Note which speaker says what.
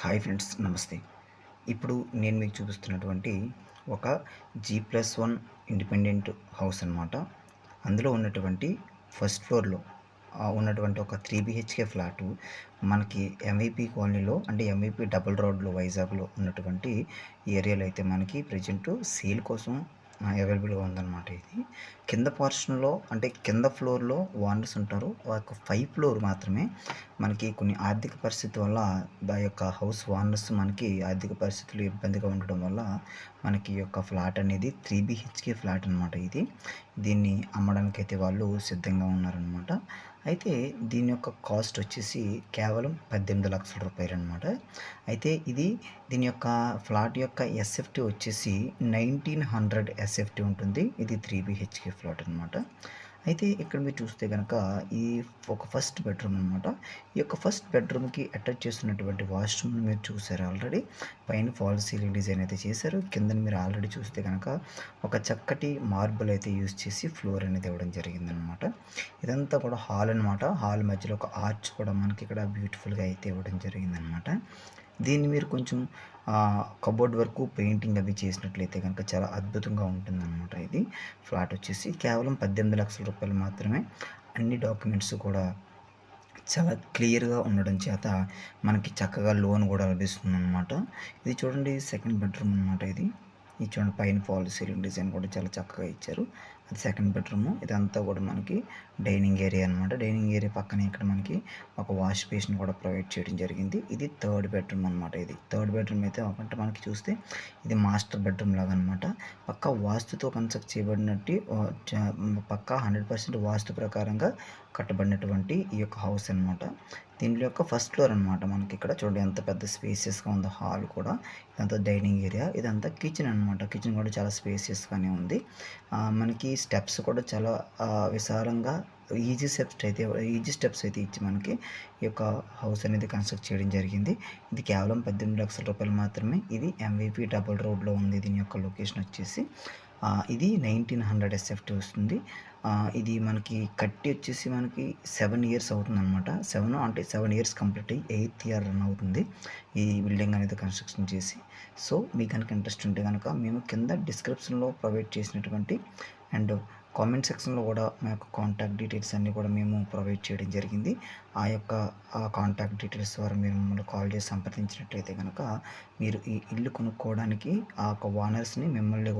Speaker 1: Hi friends నమస్తే. ఇప్పుడు నేను మీకు చూపిస్తున్నటువంటి ఒక G plus one independent house అనమాట అందులో ఉన్నటువంటి ఫస్ట్ ఫ్లోర్లో ఉన్నటువంటి ఒక త్రీ బిహెచ్కే ఫ్లాటు మనకి ఎంవీపీ కాలనీలో అంటే ఎంవీపీ డబుల్ రోడ్లో వైజాగ్లో ఉన్నటువంటి ఏరియాలో అయితే మనకి ప్రజెంట్ సేల్ కోసం అవైలబుల్గా ఉందన్నమాట ఇది. కింద పోర్షన్లో అంటే కింద ఫ్లోర్లో ఓనర్స్ ఉంటారు. ఒక ఫైవ్ ఫ్లోర్ మాత్రమే మనకి కొన్ని ఆర్థిక పరిస్థితి వల్ల ఆ యొక్క హౌస్ ఓనర్స్ మనకి ఆర్థిక పరిస్థితులు ఇబ్బందిగా ఉండడం వల్ల మనకి యొక్క ఫ్లాట్ అనేది త్రీ బిహెచ్కే ఫ్లాట్ అనమాట ఇది. దీన్ని అమ్మడానికి అయితే వాళ్ళు సిద్ధంగా ఉన్నారనమాట అయితే దీని యొక్క కాస్ట్ వచ్చేసి కేవలం పద్దెనిమిది లక్షల రూపాయలు అనమాట అయితే ఇది దీని యొక్క ఫ్లాట్ యొక్క ఎస్ఎఫ్టీ వచ్చేసి నైన్టీన్ హండ్రెడ్ ఎస్ఎఫ్టీ ఉంటుంది. ఇది త్రీ బిహెచ్కే ఫ్లాట్ అనమాట అయితే ఇక్కడ మీరు చూస్తే కనుక ఈ ఒక ఫస్ట్ బెడ్రూమ్ అనమాట ఈ యొక్క ఫస్ట్ బెడ్రూమ్కి అటాచ్ చేస్తున్నటువంటి వాష్రూమ్ మీరు చూసారు ఆల్రెడీ పైన ఫాల్ సీలింగ్ డిజైన్ అయితే చేశారు. కింద మీరు ఆల్రెడీ చూస్తే కనుక ఒక చక్కటి మార్బుల్ అయితే యూజ్ చేసి ఫ్లోర్ అనేది ఇవ్వడం జరిగిందనమాట ఇదంతా కూడా హాల్ అనమాట హాల్ మధ్యలో ఒక ఆర్చ్ కూడా మనకి ఇక్కడ బ్యూటిఫుల్గా అయితే ఇవ్వడం జరిగిందనమాట దీన్ని మీరు కొంచెం కబోర్డ్ వరకు పెయింటింగ్ అవి చేసినట్లయితే కనుక చాలా అద్భుతంగా ఉంటుందన్నమాట ఇది. ఫ్లాట్ వచ్చేసి కేవలం పద్దెనిమిది లక్షల రూపాయలు మాత్రమే. అన్ని డాక్యుమెంట్స్ కూడా చాలా క్లియర్గా ఉండడం చేత మనకి చక్కగా లోన్ కూడా లభిస్తుంది అనమాట ఇది చూడండి సెకండ్ బెడ్రూమ్ అనమాట ఇది. ఈ చూడండి పైన ఫాల్ సీలింగ్ డిజైన్ కూడా చాలా చక్కగా ఇచ్చారు. అది సెకండ్ బెడ్రూమ్. ఇదంతా కూడా మనకి డైనింగ్ ఏరియా అనమాట డైనింగ్ ఏరియా పక్కనే ఇక్కడ మనకి ఒక వాష్ బేసిన్ కూడా ప్రొవైడ్ చేయడం జరిగింది. ఇది థర్డ్ బెడ్రూమ్ అనమాట ఇది. థర్డ్ బెడ్రూమ్ అయితే ఒకటి మనకి చూస్తే ఇది మాస్టర్ బెడ్రూమ్ లాగా అనమాట పక్క వాస్తుతో కన్స్ట్రక్ట్ చేయబడినట్టు పక్క హండ్రెడ్ పర్సెంట్ వాస్తు ప్రకారంగా కట్టబడినటువంటి ఈ యొక్క హౌస్ అనమాట దీని యొక్క ఫస్ట్ ఫ్లోర్ అనమాట మనకి ఇక్కడ. చూడండి ఎంత పెద్ద స్పేసియస్గా ఉందో హాల్ కూడా. ఇదంతా డైనింగ్ ఏరియా. ఇదంతా కిచెన్ అనమాట. కిచెన్ కూడా చాలా స్పేసియస్గానే ఉంది. మనకి స్టెప్స్ కూడా చాలా విశాలంగా ఈజీ స్టెప్స్ అయితే ఈజీ స్టెప్స్ అయితే ఇచ్చి మనకి ఈ యొక్క హౌస్ అనేది కన్స్ట్రక్ట్ చేయడం జరిగింది. ఇది కేవలం పద్దెనిమిది లక్షల రూపాయలు మాత్రమే. ఇది ఎంవీపీ డబుల్ రోడ్లో ఉంది. దీని యొక్క లొకేషన్ వచ్చేసి ఇది నైన్టీన్ హండ్రెడ్ ఎస్ఎఫ్టీ వస్తుంది. ఇది మనకి కట్టి వచ్చేసి మనకి సెవెన్ ఇయర్స్ అవుతుంది అనమాట సెవెన్ అంటే సెవెన్ ఇయర్స్ కంప్లీట్ అయ్యి ఎయిత్ ఇయర్ రన్ అవుతుంది ఈ బిల్డింగ్ అనేది కన్స్ట్రక్షన్ చేసి. సో మీకు కనుక ఇంట్రెస్ట్ ఉంటే కనుక మేము కింద డిస్క్రిప్షన్లో ప్రొవైడ్ చేసినటువంటి అండ్ కామెంట్ సెక్షన్లో కూడా మా యొక్క కాంటాక్ట్ డీటెయిల్స్ అన్నీ కూడా మేము ప్రొవైడ్ చేయడం జరిగింది. ఆ యొక్క కాంటాక్ట్ డీటెయిల్స్ ద్వారా మీరు మమ్మల్ని కాల్ చేసి సంప్రదించినట్లయితే కనుక మీరు ఈ ఇల్లు కొనుక్కోవడానికి ఆ యొక్క ఓనర్స్ని మిమ్మల్ని